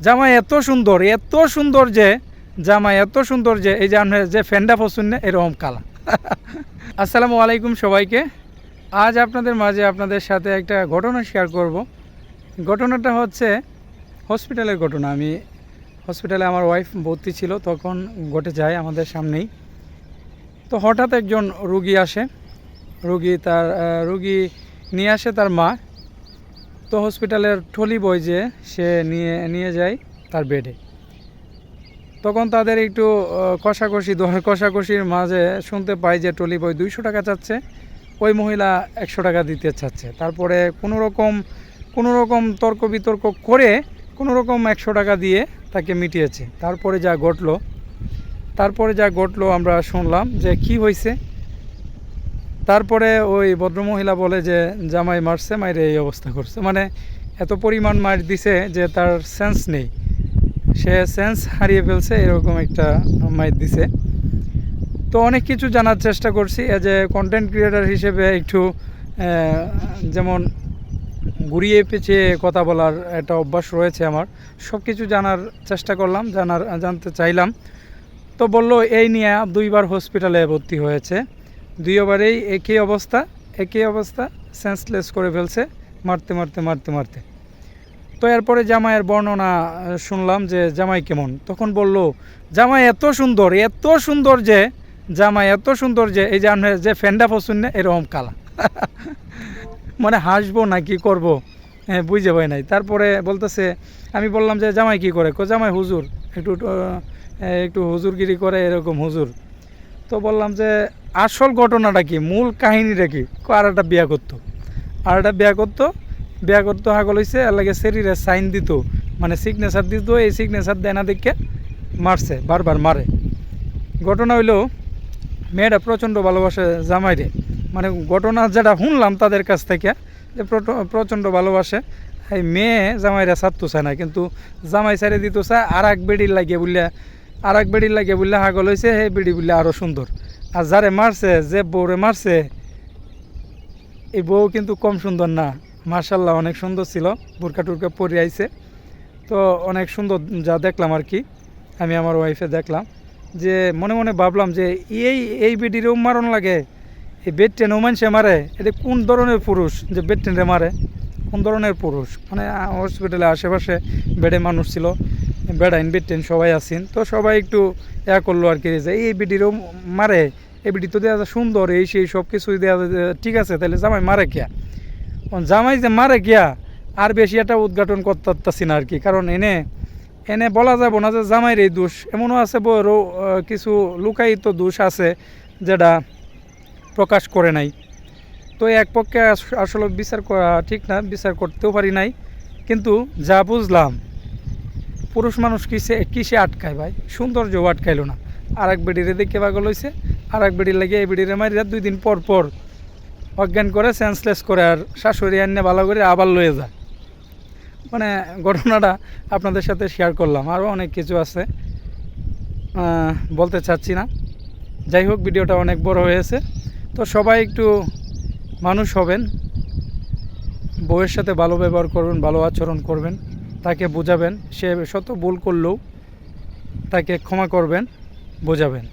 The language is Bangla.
জামাই এত সুন্দর এত সুন্দর যে, জামাই এত সুন্দর যে, এই যে যে ফ্যান্ডা পছন্দ না, এরকম কালা আসসালামু আলাইকুম সবাইকে। আজ আপনাদের মাঝে আপনাদের সাথে একটা ঘটনা শেয়ার করব। ঘটনাটা হচ্ছে হসপিটালের ঘটনা। আমি হসপিটালে আমার ওয়াইফ ভর্তি ছিল, তখন ঘটে যায় আমাদের সামনেই। তো হঠাৎ একজন রুগী আসে। রুগী তার রুগী নিয়ে আসে তার মা। তো হসপিটালের ট্রলি বয় যে সে নিয়ে নিয়ে যায় তার বেডে তখন তাদের একটু কষাকষি কষাকষির মাঝে শুনতে পাই যে ট্রলি বয় দুইশো টাকা চাচ্ছে, ওই মহিলা একশো টাকা দিতে চাচ্ছে। তারপরে কোনো রকম কোনো রকম তর্ক বিতর্ক করে কোনো রকম একশো টাকা দিয়ে তাকে মিটিয়েছে। তারপরে যা ঘটলো, তারপরে যা ঘটলো আমরা শুনলাম যে কি হয়েছে তারপরে ওই ভদ্রমহিলা বলে যে, জামাই মারছে, মাইরে এই অবস্থা করছে। মানে এত পরিমাণ মার দিছে যে তার সেন্স নেই। সে সেন্স হারিয়ে ফেলছে, এরকম একটা মাইর দিছে। তো অনেক কিছু জানার চেষ্টা করছি। এজ এ কন্টেন্ট ক্রিয়েটার হিসেবে একটু যেমন ঘুরিয়ে পেঁচিয়ে কথা বলার একটা অভ্যাস রয়েছে আমার। সব কিছু জানার চেষ্টা করলাম, জানার, জানতে চাইলাম। তো বলল, এই নিয়ে দুইবার হসপিটালে ভর্তি হয়েছে। দুইবারেই একই অবস্থা একই অবস্থা সেন্সলেস করে ফেলছে, মারতে মারতে মারতে মারতে। তো এরপরে জামাইয়ের বর্ণনা শুনলাম যে জামাই কেমন? তখন বলল, জামাই এত সুন্দর এত সুন্দর যে, জামাই এত সুন্দর যে, এই যে আপনার যে ফ্যান্ডা পছন্দ না, এরকম কালা। মানে হাসবো না, কি করব? হ্যাঁ বুঝে পাই নাই। তারপরে বলতেছে, আমি বললাম যে, জামাই কি করে? কো জামাই হুজুর, একটু একটু হুজুরগিরি করে, এরকম হুজুর। তো বললাম যে, আসল ঘটনাটা কি? মূল কাহিনীটা কি? আর একটা বিয়া করতো? আর একটা বিয়া করতো? বিয়া করতো হাগল হয়েছে এর লাগে শরীরে সাইন দিত। মানে সিগনেচার দিত, এই সিগনেচার দেয় না দেখে মারছে, বারবার মারে। ঘটনা হইল, মেয়েটা প্রচণ্ড ভালোবাসে জামাইরে। মানে ঘটনা যেটা শুনলাম তাদের কাছ থেকে, যে প্রচণ্ড ভালোবাসে, এই মেয়ে জামাইরা ছাড়তো চায় না। কিন্তু জামাই ছাড়ে দিত চায় আর এক বেডির লাগিয়ে বললে আর এক বেডির লাগে বললে হাগল হয়েছে সেই বেডি বললে আরও সুন্দর। আর যারে মারছে, যে বউরে মারছে, এই বউ কিন্তু কম সুন্দর না। মার্শাল্লাহ অনেক সুন্দর ছিল, বুরকা টুরকা পরে আইছে। তো অনেক সুন্দর যা দেখলাম আর কি, আমি আমার ওয়াইফে দেখলাম। যে মনে মনে ভাবলাম যে এই এই বেডিরেও মারণ লাগে, এই বেড টেনও মানুষে মারে, এটা কোন ধরনের পুরুষ যে বেড টেনে মারে? কোন ধরনের পুরুষ? মানে হসপিটালে আশেপাশে বেডে মানুষ ছিল। বেডাইন বেড টেন সবাই আছেন। তো সবাই একটু ইয়া করল আর কি, যে এই বেডিরও মারে, এই বেডি তো দেওয়া যায় সুন্দর, এই সেই সব কিছুই দেওয়া ঠিক আছে, তাহলে জামাই মারে কিয়া? জামাই যে মারে গিয়া আর বেশি একটা উদ্ঘাটন করতে না আর কি। কারণ এনে এনে বলা যাব না যে জামাইয়ের এই দোষ। এমনও আছে বড় কিছু লুকায়িত দোষ আছে, যেটা প্রকাশ করে নাই। তো এক পক্ষে আসলে বিচার করা ঠিক না, বিচার করতেও পারি নাই। কিন্তু যা বুঝলাম পুরুষ মানুষ কিসে কিসে আটকায় ভাই? সৌন্দর্য আটকাইলো না। আর এক বেডিরে দেখে পাগল হয়েছে আর এক বেডির লাগে এই বেডিরে মারিয়া দুই দিন পর পর অজ্ঞান করে সেন্সলেস করে আর শাশুড়ি আনিয়ে ভালো করে আবার লয়ে যায়। মানে ঘটনাটা আপনাদের সাথে শেয়ার করলাম। আরও অনেক কিছু আছে। বলতে চাচ্ছি না। যাই হোক, ভিডিওটা অনেক বড় হয়েছে। তো সবাই একটু মানুষ হবেন। বউয়ের সাথে ভালো ব্যবহার করবেন, ভালো আচরণ করবেন। তাকে বোঝাবেন। সে শত ভুল করলেও তাকে ক্ষমা করবেন বোঝাবেন।